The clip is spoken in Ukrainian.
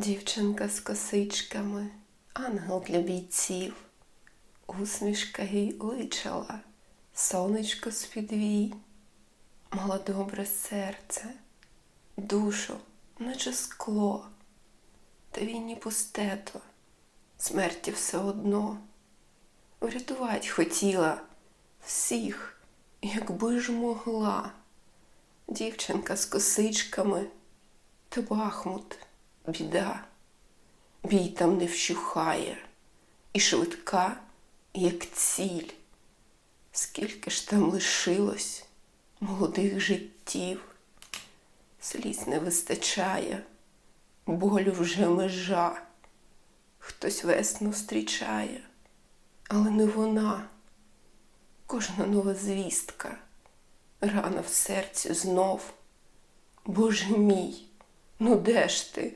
Дівчинка з косичками, ангел для бійців, усмішка їй личала, сонечко з підвій, мала добре серце, душу, наче скло, та війні пустето, смерті все одно. Врятувать хотіла всіх, якби ж могла. Дівчинка з косичками, та Бахмут, біда, бій там не вщухає, і швидка, як ціль. Скільки ж там лишилось молодих життів, сліз не вистачає, болю вже межа. Хтось весну зустрічає, але не вона. Кожна нова звістка, рана в серці знов. Боже мій, ну де ж ти?